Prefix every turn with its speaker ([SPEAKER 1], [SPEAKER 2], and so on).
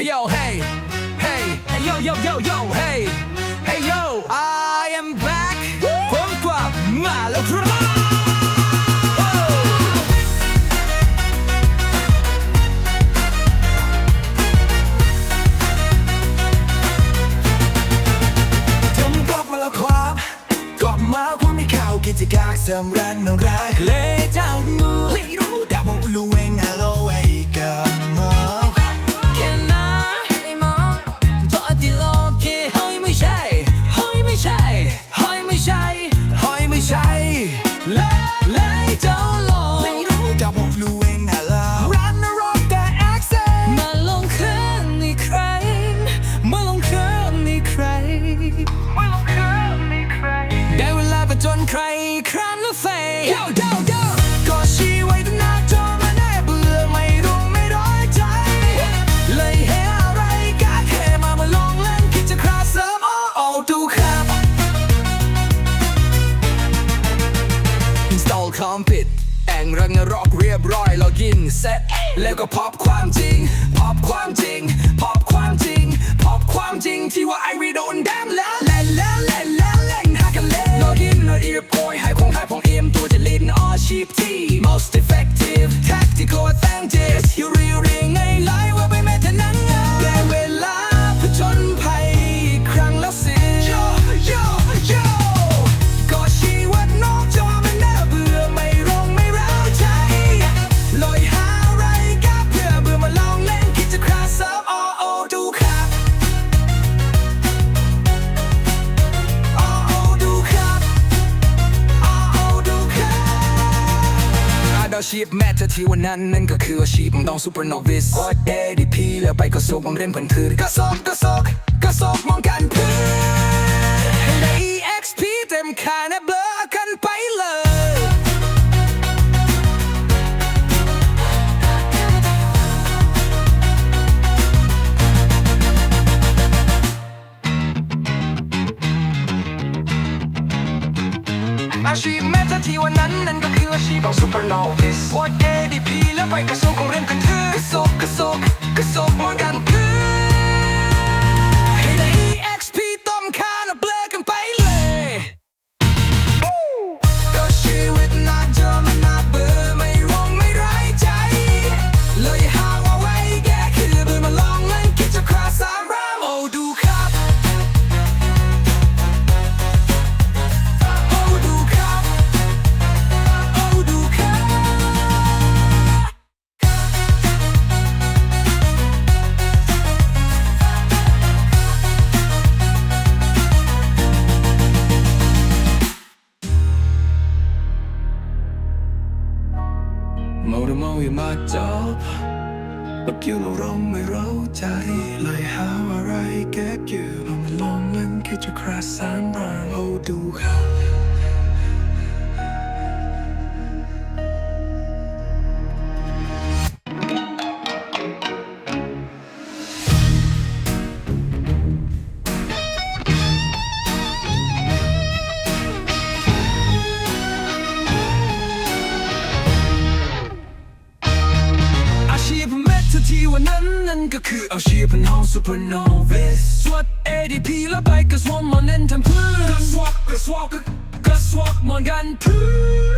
[SPEAKER 1] Hey yo, hey, hey, hey yo, yo, yo, yo, hey, hey yo, I am back ผมกลับมาแล้วครับผมกลับมาแล้วครับกลับมาเพราะมีข่าวกิจการเสำรันนรักเลยเจ้างูไม่รู้แต่ผมรู้เอง
[SPEAKER 2] ในใครมาลงคืนในใครมาลงคืนในใคร
[SPEAKER 1] ได้เวลาประจนใครครั้นละเฟ คอมพิดแองรังนรกเรียบร้อยล็อกินเซ็ตแล้วก็พอบความจริง พอบความจริง พอบความจริง พอบความจริงที่ว่าไอรีโดนแดมแล้วแล่นแล้วแล่นแล้วแล่นหากันเล่นล็อกอินแล้วอีร์พอยให้คงให้ของเอ็มตัวจะลินอาชีพที่ ชีพแม้จะที่วันนั้นนั่นก็คืออาชีพของต้องซูเปอร์โนวิสโอเอดีพีแล้วไปกระทรวงมองเล่นผันถือกระสอบกระสอบกระสอบมองกันเพื่อให้ได้ EXP เต็มคานะเบลอกันไปเลย อาชีพแม้แต่ที่วันนั้นนั่นก็คืออาชีพของซูเปอร์โนวิสวอด ADP แล้วไปกระทรวงของเรียนกันทือกระโซกกระโซกกระโซกมองกันคือ อย่ามาจอบปักอยู่เราร้องไม่รู้ใจเลยหาอะไรเก็บอยู่ลมนลองเล่นคิดจะคราสามรัง คือเอาชีพเป็นห้องซูเปอร์โนวิสสวด ADP แล้วไปกระสวมมอนเน้นทำเพื่อกระสวกกระสวกกระสวกมอนกันเพื่อ